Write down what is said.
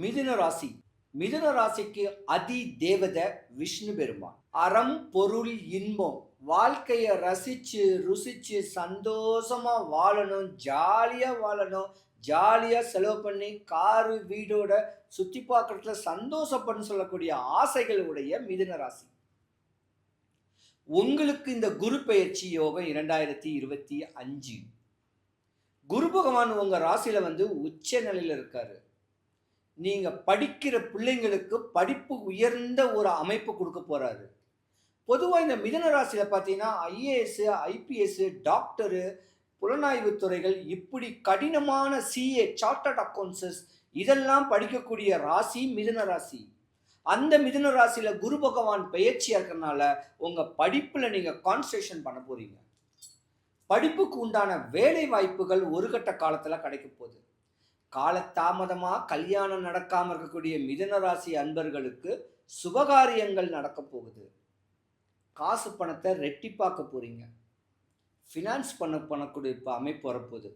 மிதுன ராசி. மிதுன ராசிக்கு அதி தேவதை விஷ்ணு பெருமான். அறம் பொருள் இன்பம். வாழ்க்கையை ரசிச்சு ருசிச்சு சந்தோஷமா வாழணும். ஜாலியா வாழணும். ஜாலியாக செலவு பண்ணி காரு வீடோட சுற்றி பார்க்குறதுல சந்தோஷப்படுன்னு சொல்லக்கூடிய ஆசைகள் உடைய மிதுன ராசி. உங்களுக்கு இந்த குரு பயிற்சி யோகம் இரண்டாயிரத்தி இருபத்தி அஞ்சு. குரு பகவான் உங்கள் ராசியில் வந்து உச்ச நிலையில் இருக்காரு. நீங்கள் படிக்கிற பிள்ளைங்களுக்கு படிப்பு உயர்ந்த ஒரு அமைப்பு கொடுக்க போறாரு. பொதுவாக இந்த மிதன ராசியில் பார்த்தீங்கன்னா ஐஏஎஸ் ஐபிஎஸ் டாக்டரு புலனாய்வு துறைகள் இப்படி கடினமான சிஏ சார்ட்டர்ட் அக்கௌண்ட்ஸஸ் இதெல்லாம் படிக்கக்கூடிய ராசி மிதுன ராசி. அந்த மிதுன ராசியில் குரு பகவான் பயிற்சியாக இருக்கிறனால உங்கள் படிப்பில் நீங்கள் கான்சன்ட்ரேஷன் பண்ண போகிறீங்க படிப்புக்கு உண்டான வேலை வாய்ப்புகள் ஒரு கட்ட காலத்தில் கிடைக்க போகுது. காலத்தாமதமாக கல்யாணம் நடக்காமல் இருக்கக்கூடிய மிதன ராசி அன்பர்களுக்கு சுபகாரியங்கள் நடக்க போகுது. காசு பணத்தை ரெட்டிப்பாக்க போகிறீங்க ஃபினான்ஸ் பண்ண பண்ணக்கூடிய இப்போ அமைப்பு வரப்போகுது.